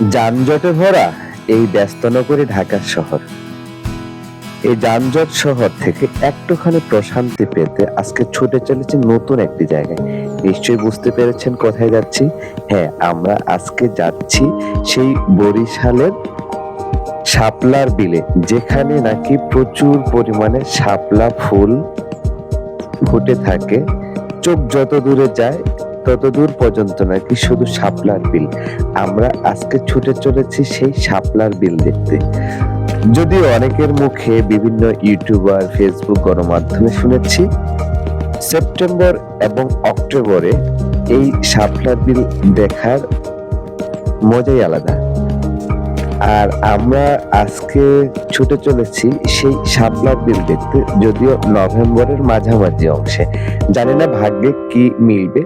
যানজটে ভরা এই ব্যস্তনগরী ঢাকা শহর। এই যানজট শহর থেকে একটুখানি প্রশান্তি পেতে আজকে ছুটে চলেছি নতুন একটি জায়গায়। নিশ্চয়ই বুঝতে পেরেছেন কোথায় যাচ্ছি? হ্যাঁ আমরা আজকে যাচ্ছি সেই বরিশালের শাপলার বিলে, যেখানে নাকি প্রচুর পরিমাণে শাপলা ফুল ফুটে থাকে। চোখ যত দূরে যায় তত দূর পর্যন্ত নাকি শুধু শাপলার বিল। আমরা আজকে ছুটে চলেছি সেই শাপলার বিল দেখতে। যদিও অনেকের মুখে বিভিন্ন ইউটিউবার, ফেসবুক গণমাধ্যমে শুনেছি, সেপ্টেম্বর এবং অক্টোবরে এই শাপলার বিল দেখার মজাই আলাদা। আর আমরা আজকে ছুটে চলেছি সেই শাপলার বিল দেখতে, যদিও নভেম্বরের মাঝামাঝি অংশে। জানি না ভাগ্যে কি মিলবে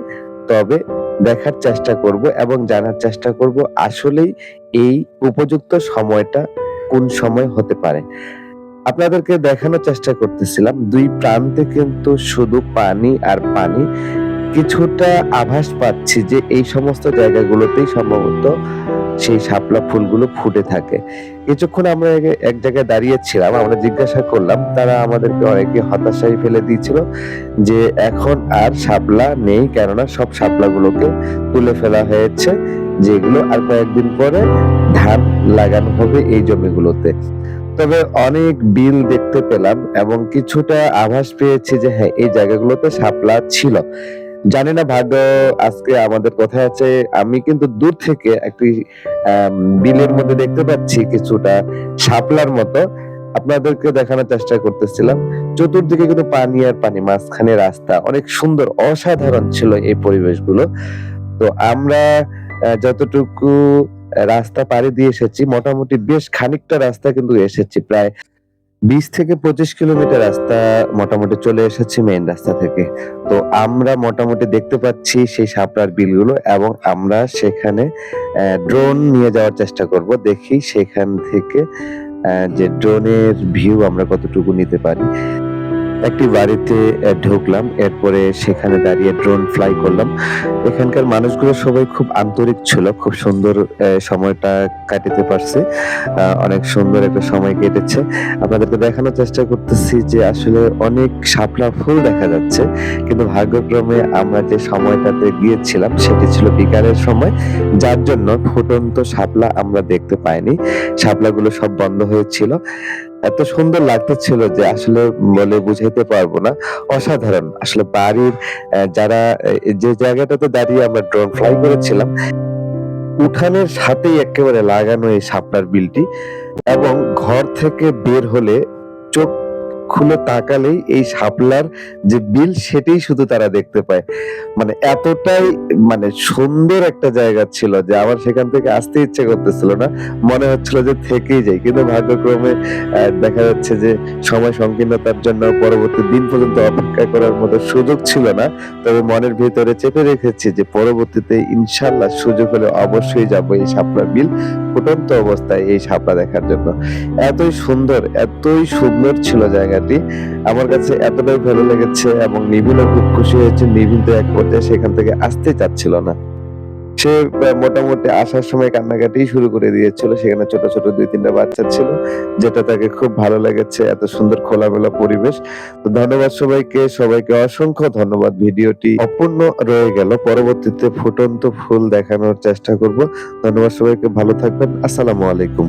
তবে দেখার চেষ্টা করব এবং জানার চেষ্টা করব আসলেই এই উপযুক্ত সময়টা কোন সময় হতে পারে। আপনাদেরকে দেখানোর চেষ্টা করতেছিলাম, দুই প্রান্তে কিন্তু শুধু পানি আর পানি। কিছুটা আভাস পাচ্ছি যে এই সমস্ত জায়গাগুলোতেই সম্ভবত সেই শাপলা ফুলগুলো ফুটে থাকে। কিছুক্ষণ আমরা এক- জায়গায় দাঁড়িয়েছিলাম, আমরা জিজ্ঞাসা করলাম, তারা আমাদেরকে অনেকে হতাশায় ফেলে দিয়েছিল যে এখন আর শাপলা নেই, কেননা সব শাপলাগুলোকে তুলে ফেলা হয়েছে, যেগুলো আর কয়েকদিন পরে ধান লাগানো হবে এই জমিগুলোতে। তবে অনেক বিল দেখতে পেলাম এবং কিছুটা আভাস পেয়েছি যে হ্যাঁ এই জায়গাগুলোতে শাপলা ছিল। জানি না ভাগ্য, আজকে আমাদের কথায় আছে, আমি কিন্তু দূর থেকে একটি বিলের মধ্যে দেখতে পাচ্ছি কিছুটা শাপলার মতো। আপনাদেরকে দেখানোর চেষ্টা করতেছিলাম। চতুর্দিকে কিন্তু পানি আর পানি, মাঝখানে রাস্তা। অনেক সুন্দর, অসাধারণ ছিল এই পরিবেশগুলো। তো আমরা যতটুকু রাস্তা পাড়ি দিয়ে এসেছি, মোটামুটি বেশ খানিকটা রাস্তা কিন্তু এসেছি। প্রায় বিশ থেকে পঁচিশ কিলোমিটার রাস্তা মোটামুটি চলে এসেছি মেইন রাস্তা থেকে। তো আমরা মোটামুটি দেখতে পাচ্ছি সেই সাপড়ার বিলগুলো এবং আমরা সেখানে ড্রোন নিয়ে যাওয়ার চেষ্টা করব। দেখি সেখান থেকে যে ড্রোনের ভিউ আমরা কতটুকু নিতে পারি। একটি বাড়িতে ঢুকলাম। এরপরে সেখানে দাঁড়িয়ে ড্রোন ফ্লাই করলাম। এখানকার মানুষগুলো সবাই খুব আন্তরিক ছিল, খুব সুন্দর সময়টা কাটাতে পারছে। অনেক সুন্দর একটা সময় কেটেছে। আপনাদেরকে দেখানোর চেষ্টা করতেছি যে আসলে অনেক শাপলা ফুল দেখা যাচ্ছে, কিন্তু ভাগ্যক্রমে আমরা যে সময়টাতে গিয়েছিলাম, সেটি ছিল বিকালের সময়। যার জন্য ফুটন্ত শাপলা আমরা দেখতে পাইনি। শাপলাগুলো সব বন্ধ হয়েছিল। এত সুন্দর লাগতেছিল যে আসলে বলে বুঝাইতে পারব না। অসাধারণ। আসলে বাড়ির যারা যে জায়গাটাতে দাঁড়িয়ে আমরা ড্রোন ফ্লাই করেছিলাম, উঠানের সাথেই একেবারে লাগানো এই সাপনার বিলটি এবং ঘর থেকে বের হলে চোখ খুলে তাকালেই এই শাপলার যে বিল, সেটাই শুধু তারা দেখতে পায়। মানে এতটাই মানে সুন্দর একটা জায়গা ছিল যে আমার সেখান থেকে আসতে ইচ্ছে করতেছিল না। মনে হচ্ছিল যে থেকেই যাই। কিন্তু ভাগ্যক্রমে দেখা যাচ্ছে যে সময় সংকীর্ণতার জন্য পরবর্তী দিন পর্যন্ত অপেক্ষা করার মতো সুযোগ ছিল না। তবে মনের ভেতরে চেপে রেখেছি যে পরবর্তীতে ইনশাল্লাহ সুযোগ হলে অবশ্যই যাব এই শাপলা বিল। ফুটন্ত অবস্থায় এই শাপলা দেখার জন্য। এতই সুন্দর এতই সুন্দর ছিল জায়গাটি। আমার কাছে এতটাই ভালো লেগেছে এবং নিবিলও খুব খুশি হয়েছে। নিবিল তো এক পর্যায়ে সেখান থেকে আসতে চাচ্ছিল না। সে মোটামুটি আসার সময় কান্নাকাটি শুরু করে দিয়েছিল। সেখানে ছোট ছোট দুই, তিনটা বাচ্চা ছিল, যেটা তাকে খুব ভালো লেগেছে, এত সুন্দর খোলামেলা পরিবেশ। তো ধন্যবাদ সবাইকে সবাইকে অসংখ্য ধন্যবাদ। ভিডিওটি অপূর্ণ রয়ে গেল। পরবর্তীতে ফুটন্ত ফুল দেখানোর চেষ্টা করব। ধন্যবাদ সবাইকে, ভালো থাকবেন। আসসালামু আলাইকুম।